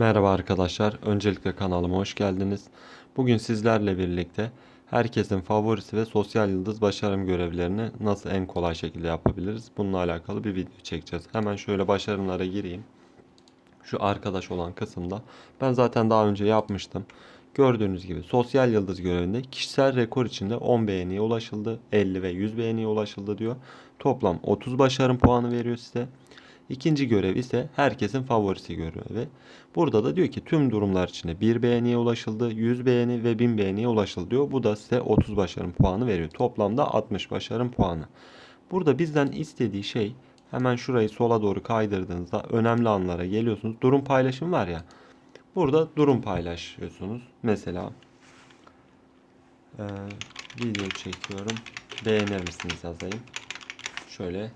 Merhaba arkadaşlar. Öncelikle kanalıma hoş geldiniz. Bugün sizlerle birlikte herkesin favorisi ve sosyal yıldız başarım görevlerini nasıl en kolay şekilde yapabiliriz? Bununla alakalı bir video çekeceğiz. Hemen şöyle başarımlara gireyim. Şu arkadaş olan kısımda ben zaten daha önce yapmıştım. Gördüğünüz gibi sosyal yıldız görevinde kişisel rekor içinde 10 beğeniye ulaşıldı. 50 ve 100 beğeniye ulaşıldı diyor. Toplam 30 başarım puanı veriyor size. İkinci görev ise herkesin favorisi görevi. Burada da diyor ki tüm durumlar içinde 1 beğeniye ulaşıldı, 100 beğeni ve 1000 beğeniye ulaşıldı diyor. Bu da size 30 başarım puanı veriyor. Toplamda 60 başarım puanı. Burada bizden istediği şey hemen şurayı sola doğru kaydırdığınızda önemli anlara geliyorsunuz. Durum paylaşım var ya. Burada durum paylaşıyorsunuz. Mesela eee, video çekiyorum. Beğenir misiniz yazayım. Şöyle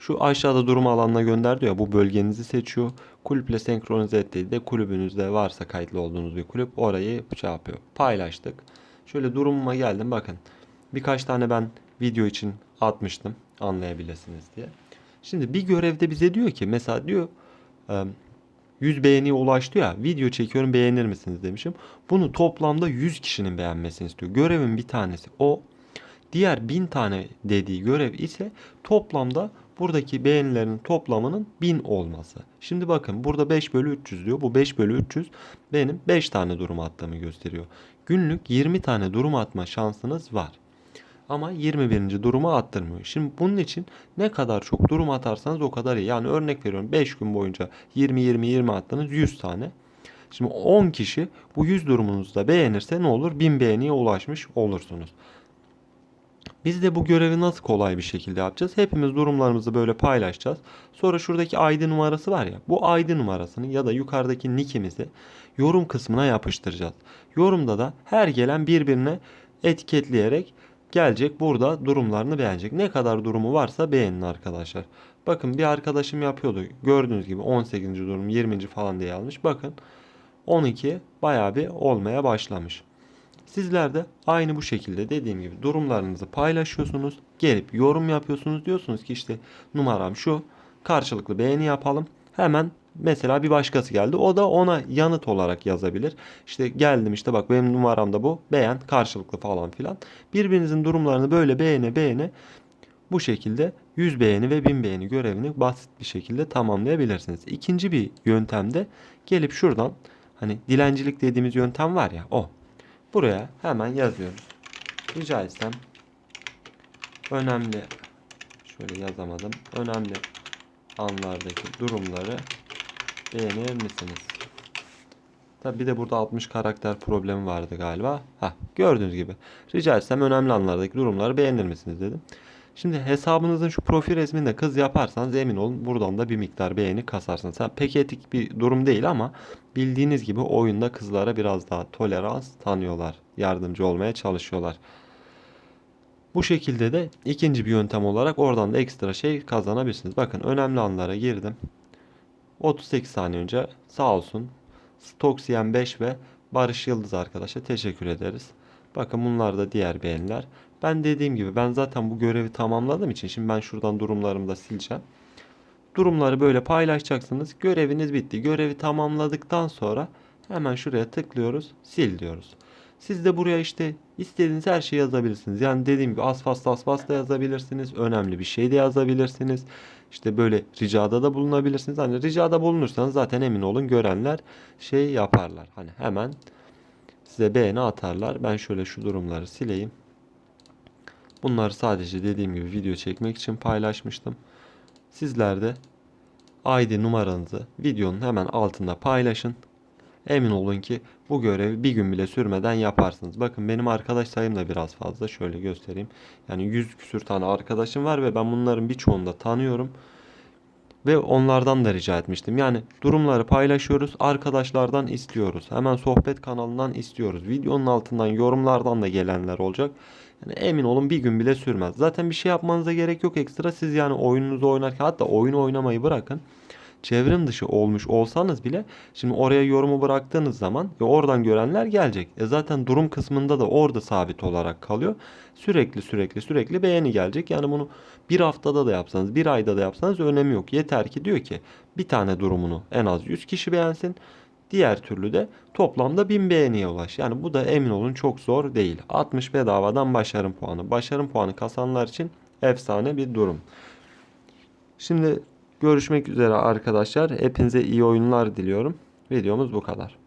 şu aşağıda durum alanına gönder diyor. Bu bölgenizi seçiyor. Kulüple senkronize ettiği de kulübünüzde varsa kayıtlı olduğunuz bir kulüp orayı şey yapıyor. Paylaştık. Şöyle durumuma geldim bakın. Birkaç tane ben video için atmıştım anlayabilirsiniz diye. Şimdi bir görevde bize diyor ki mesela diyor e, 100 beğeniye ulaştı ya video çekiyorum beğenir misiniz demişim. Bunu toplamda 100 kişinin beğenmesini istiyor. Görevin bir tanesi o. Diğer 1000 tane dediği görev ise toplamda buradaki beğenilerin toplamının 1000 olması. Şimdi bakın burada 5 bölü 300 diyor. Bu 5 bölü 300 benim 5 tane durum attığımı gösteriyor. Günlük 20 tane durum atma şansınız var. Ama 21. durumu attırmıyor. Şimdi bunun için ne kadar çok durum atarsanız o kadar iyi. Yani örnek veriyorum 5 gün boyunca 20-20-20 attınız 100 tane. Şimdi 10 kişi bu 100 durumunuzu da beğenirse ne olur? 1000 beğeniye ulaşmış olursunuz. Biz de bu görevi nasıl kolay bir şekilde yapacağız? Hepimiz durumlarımızı böyle paylaşacağız. Sonra şuradaki ID numarası var ya. Bu ID numarasını ya da yukarıdaki nickimizi yorum kısmına yapıştıracağız. Yorumda da her gelen birbirine etiketleyerek gelecek burada durumlarını beğenecek. Ne kadar durumu varsa beğenin arkadaşlar. Bakın bir arkadaşım yapıyordu. Gördüğünüz gibi 18. durum 20. falan diye almış. Bakın 12 bayağı bir olmaya başlamış. Sizler de aynı bu şekilde dediğim gibi durumlarınızı paylaşıyorsunuz. Gelip yorum yapıyorsunuz. Diyorsunuz ki işte numaram şu. Karşılıklı beğeni yapalım. Hemen mesela bir başkası geldi. O da ona yanıt olarak yazabilir. İşte geldim işte bak benim numaram da bu. Beğen karşılıklı falan filan. Birbirinizin durumlarını böyle beğene beğene bu şekilde 100 beğeni ve 1000 beğeni görevini basit bir şekilde tamamlayabilirsiniz. İkinci bir yöntemde gelip şuradan hani dilencilik dediğimiz yöntem var ya o. Buraya hemen yazıyorum. Rica etsem önemli şöyle yazamadım. Önemli anlardaki durumları beğenir misiniz? Tabi bir de burada 60 karakter problemi vardı galiba. Ha gördüğünüz gibi. Rica etsem önemli anlardaki durumları beğenir misiniz dedim. Şimdi hesabınızın şu profil resmini de kız yaparsanız emin olun buradan da bir miktar beğeni kasarsınız. Ha, pek etik bir durum değil ama bildiğiniz gibi oyunda kızlara biraz daha tolerans tanıyorlar. Yardımcı olmaya çalışıyorlar. Bu şekilde de ikinci bir yöntem olarak oradan da ekstra şey kazanabilirsiniz. Bakın önemli anlara girdim. 38 saniye önce sağ olsun Stoksiyen 5 ve Barış Yıldız arkadaşa teşekkür ederiz. Bakın bunlar da diğer beğeniler. Ben dediğim gibi ben zaten bu görevi tamamladığım için şimdi ben şuradan durumlarımı da sileceğim. Durumları böyle paylaşacaksınız. Göreviniz bitti. Görevi tamamladıktan sonra hemen şuraya tıklıyoruz. Sil diyoruz. Siz de buraya işte istediğiniz her şeyi yazabilirsiniz. Yani dediğim gibi asfas asfas da yazabilirsiniz. Önemli bir şey de yazabilirsiniz. İşte böyle ricada da bulunabilirsiniz. Hani ricada bulunursanız zaten emin olun görenler şey yaparlar. Hani hemen size beğeni atarlar. Ben şöyle şu durumları sileyim. Bunları sadece dediğim gibi video çekmek için paylaşmıştım. Sizler de ID numaranızı videonun hemen altında paylaşın. Emin olun ki bu görevi bir gün bile sürmeden yaparsınız. Bakın benim arkadaş sayım da biraz fazla. Şöyle göstereyim. Yani 100 küsür tane arkadaşım var ve ben bunların birçoğunu da tanıyorum. Ve onlardan da rica etmiştim. Yani durumları paylaşıyoruz. Arkadaşlardan istiyoruz. Hemen sohbet kanalından istiyoruz. Videonun altından yorumlardan da gelenler olacak. Yani emin olun bir gün bile sürmez. Zaten bir şey yapmanıza gerek yok ekstra. Siz yani oyununuzu oynarken hatta oyunu oynamayı bırakın çevrim dışı olmuş olsanız bile şimdi oraya yorumu bıraktığınız zaman ve oradan görenler gelecek. E zaten durum kısmında da orada sabit olarak kalıyor. Sürekli sürekli sürekli beğeni gelecek. Yani bunu bir haftada da yapsanız, bir ayda da yapsanız önemi yok. Yeter ki diyor ki bir tane durumunu en az 100 kişi beğensin. Diğer türlü de toplamda 1000 beğeniye ulaş. Yani bu da emin olun çok zor değil. 60 bedavadan başarım puanı. Başarım puanı kasanlar için efsane bir durum. Şimdi Görüşmek üzere arkadaşlar. Hepinize iyi oyunlar diliyorum. Videomuz bu kadar.